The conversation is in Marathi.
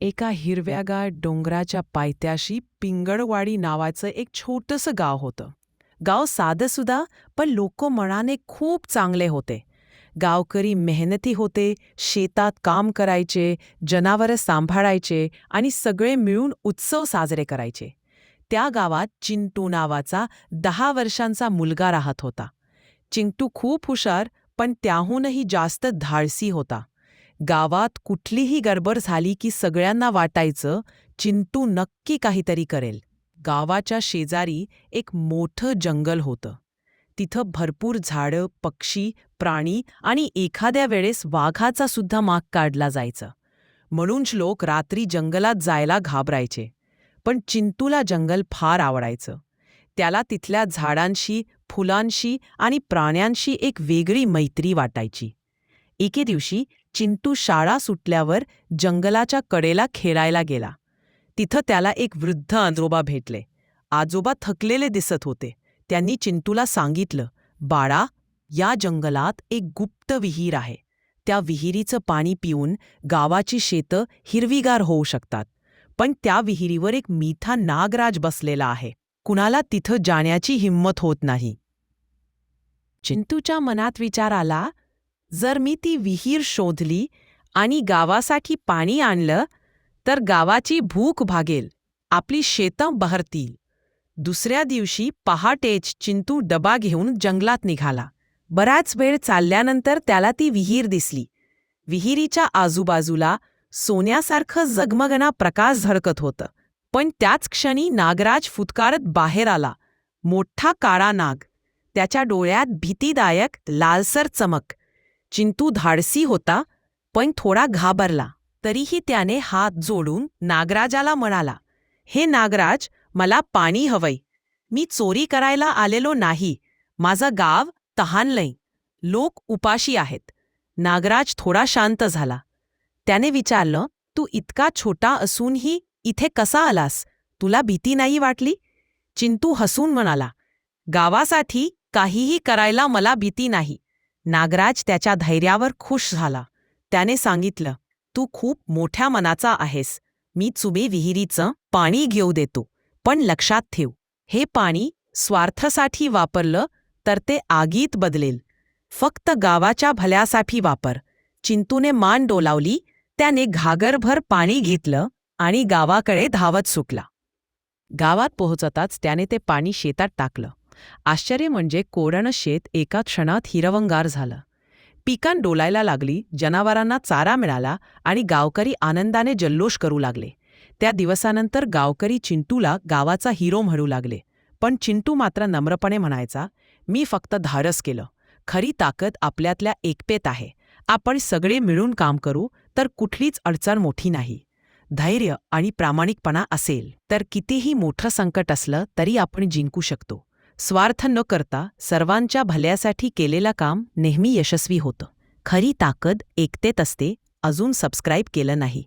एका हिरव्यागार डोंगराच्या पायथ्याशी पिंगळवाडी नावाचं एक छोटंसं गाव होतं. गाव साधंसुद्धा पण लोक मनाने खूप चांगले होते. गावकरी मेहनती होते शेतात काम करायचे जनावरं सांभाळायचे आणि सगळे मिळून उत्सव साजरे करायचे. त्या गावात चिंटू नावाचा दहा वर्षांचा मुलगा राहत होता. चिंटू खूप हुशार पण त्याहूनही जास्त धाडसी होता. गावात कुठलीही गडबड झाली की सगळ्यांना वाटायचं चिंटू नक्की काहीतरी करेल. गावाच्या शेजारी एक मोठं जंगल होतं. तिथं भरपूर झाडं पक्षी प्राणी आणि एखाद्या वेळेस वाघाचा सुद्धा माग काढला जायचा. म्हणूनच लोक रात्री जंगलात जायला घाबरायचे. पण चिंतूला जंगल फार आवडायचं. त्याला तिथल्या झाडांशी फुलांशी आणि प्राण्यांशी एक वेगळी मैत्री वाटायची. एके दिवशी चिंटू शाळा सुटल्यावर जंगलाच्या कडेला खेळायला गेला. तिथं त्याला एक वृद्ध आजोबा भेटले. आजोबा थकलेले दिसत होते. त्यांनी चिंटूला सांगितलं बाळा या जंगलात एक गुप्त विहीर आहे. त्या विहिरीचं पाणी पिऊन गावाची शेतं हिरवीगार होऊ शकतात. पण त्या विहिरीवर एक मिठा नागराज बसलेला आहे. कुणाला तिथं जाण्याची हिंमत होत नाही. चिंटूच्या मनात विचार आला जर मी ती विहीर शोधली आणि गावासाठी पाणी आणलं तर गावाची भूक भागेल आपली शेतं बहरतील. दुसऱ्या दिवशी पहाटेच चिंतू डबा घेऊन जंगलात निघाला. बराच वेळ चालल्यानंतर त्याला ती विहीर दिसली. विहिरीच्या आजूबाजूला सोन्यासारखं जगमगना प्रकाश झळकत होतं. पण त्याच क्षणी नागराज फुतकारत बाहेर आला. मोठा काळा नाग. त्याच्या डोळ्यात भीतीदायक लालसर चमक. चिंटू धाडसी होता पण थोडा घाबरला. तरीही त्याने हात जोडून नागराजाला म्हणाला हे नागराज मला पाणी हवंय. मी चोरी करायला आलेलो नाही. माझं गाव तहानलंय. लोक उपाशी आहेत. नागराज थोडा शांत झाला. त्याने विचारलं तू इतका छोटा असूनही इथे कसा आलास? तुला भीती नाही वाटली? चिंतू हसून म्हणाला गावासाठी काहीही करायला मला भीती नाही. नागराज त्याच्या धैर्यावर खुश झाला. त्याने सांगितलं तू खूप मोठ्या मनाचा आहेस. मी चुबे विहिरीचं पाणी घेऊ देतो पण लक्षात ठेव. हे पाणी स्वार्थासाठी वापरलं तर ते आगीत बदलेल. फक्त गावाच्या भल्यासाठी वापर. चिंतूने मान डोलावली त्याने घागरभर पाणी घेतलं आणि गावाकडे धावत सुटला. गावात पोहोचताच त्याने ते पाणी शेतात टाकलं. आश्चर्य म्हणजे कोरणं शेत एका क्षणात हिरवंगार झालं. पिकां डोलायला लागली जनावरांना चारा मिळाला आणि गावकरी आनंदाने जल्लोष करू लागले. त्या दिवसानंतर गावकरी चिंटूला गावाचा हिरो म्हणू लागले. पण चिंटू मात्र नम्रपणे म्हणायचा मी फक्त धाडस केलं. खरी ताकद आपल्यातल्या एकपेत आहे. आपण सगळे मिळून काम करू तर कुठलीच अडचण मोठी नाही. धैर्य आणि प्रामाणिकपणा असेल तर कितीही मोठं संकट असलं तरी आपण जिंकू शकतो. स्वार्थ न करता सर्वांच्या भल्यासाठी केलेलं काम नेहमी यशस्वी होतं. खरी ताकद एकतेत असते अजून सबस्क्राईब केलं नाही.